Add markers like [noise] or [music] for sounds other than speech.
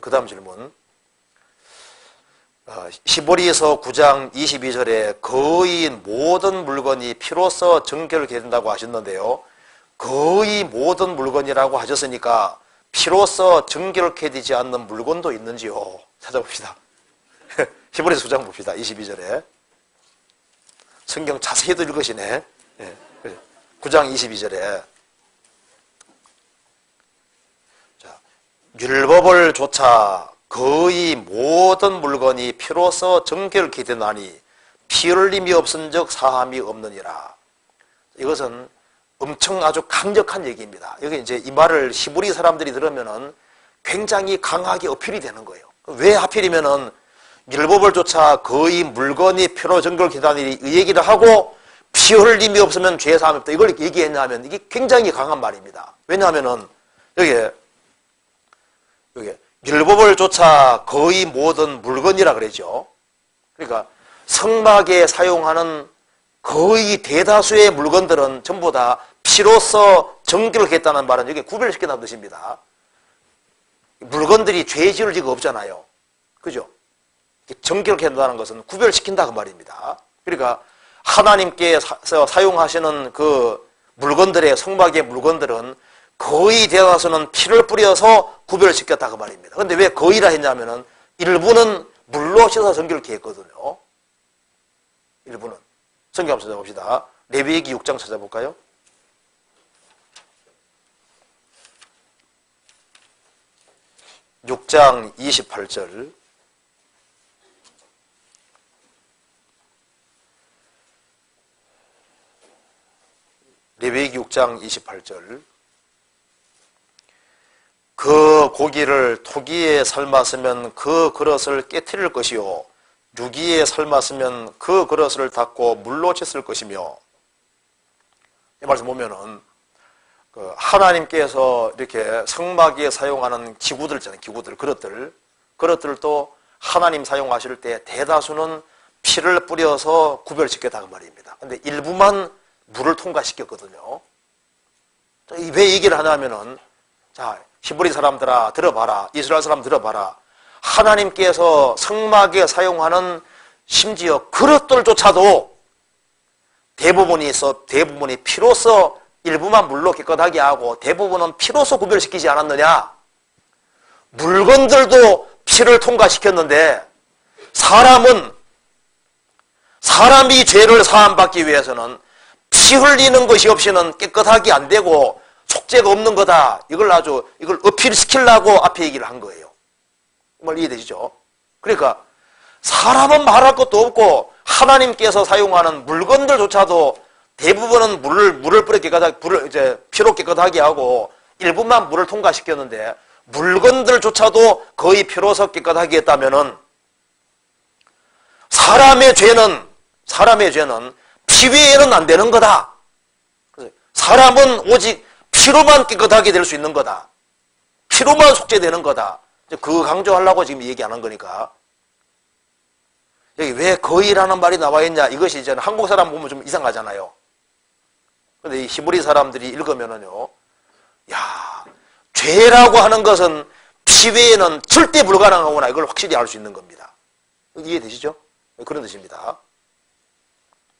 그 다음 질문. 어, 히브리서 9장 22절에 거의 모든 물건이 피로써 정결케 된다고 하셨는데요. 거의 모든 물건이라고 하셨으니까 피로써 정결케 되지 않는 물건도 있는지요? 찾아봅시다. [laughs] 히브리서 9장 봅시다. 22절에. 성경 자세히도 읽으시네. 9장 22절에. 율법을 조차 거의 모든 물건이 피로써 정결케 되나니 피 흘림이 없은 적 사함이 없느니라. 이것은 엄청 아주 강력한 얘기입니다. 여기 이제 이 말을 히브리 사람들이 들으면은 굉장히 강하게 어필이 되는 거예요. 왜 하필이면은 율법을 조차 거의 물건이 피로 정결케 되나니 이 얘기를 하고 피 흘림이 없으면 죄 사함이 없다. 이걸 얘기했냐면 이게 굉장히 강한 말입니다. 왜냐하면은 여기에 여기 율법을 조차 거의 모든 물건이라 그러죠. 그러니까 성막에 사용하는 거의 대다수의 물건들은 전부 다 피로써 정결했다는 말은 여기 구별시킨다는 뜻입니다. 물건들이 죄 지을 리가 없잖아요. 그죠? 정결케 한다는 것은 구별시킨다 그 말입니다. 그러니까 하나님께서 사용하시는 그 물건들의 성막의 물건들은 거의 대다수는 피를 뿌려서 구별시켰다 그 말입니다. 그런데 왜 거의라 했냐면은 일부는 물로 씻어 정결케 했거든요. 일부는. 성경 한번 찾아봅시다. 레위기 6장 찾아볼까요? (6장 28절) 레위기 6장 28절 그 고기를 토기에 삶았으면 그 그릇을 깨뜨릴 것이요. 유기에 삶았으면 그 그릇을 닦고 물로 씻을 것이며. 이 말씀 보면은 그 하나님께서 이렇게 성막에 사용하는 기구들 있잖아요 기구들 그릇들. 그릇들도 하나님 사용하실 때 대다수는 피를 뿌려서 구별시켰다 그 말입니다. 근데 일부만 물을 통과시켰거든요. 왜 얘기를 하냐면은 자 히브리 사람들아 들어봐라. 이스라엘 사람 들어봐라. 하나님께서 성막에 사용하는 심지어 그릇들조차도 대부분이 있어 대부분이 피로써 일부만 물로 깨끗하게 하고 대부분은 피로써 구별시키지 않았느냐? 물건들도 피를 통과시켰는데 사람은 사람이 죄를 사함받기 위해서는 피 흘리는 것이 없이는 깨끗하게 안 되고 속죄가 없는 거다. 이걸 아주 이걸 어필시키려고 앞에 얘기를 한 거예요. 말 이해되시죠? 그러니까 사람은 말할 것도 없고 하나님께서 사용하는 물건들조차도 대부분은 물을 물을 뿌려 깨끗하게 불을 이제 피로 깨끗하게 하고 일부만 물을 통과시켰는데 물건들조차도 거의 피로서 깨끗하게 했다면은 사람의 죄는 사람의 죄는 피 외에는 안 되는 거다. 사람은 오직 피로만 깨끗하게 될 수 있는 거다. 피로만 속죄되는 거다. 그 강조하려고 지금 얘기하는 거니까. 여기 왜 거의라는 말이 나와 있냐? 이것이 이제 한국 사람 보면 좀 이상하잖아요. 근데 이 히브리 사람들이 읽으면은요, 야, 죄라고 하는 것은 피 외에는 절대 불가능하구나. 이걸 확실히 알 수 있는 겁니다. 이해되시죠? 그런 뜻입니다.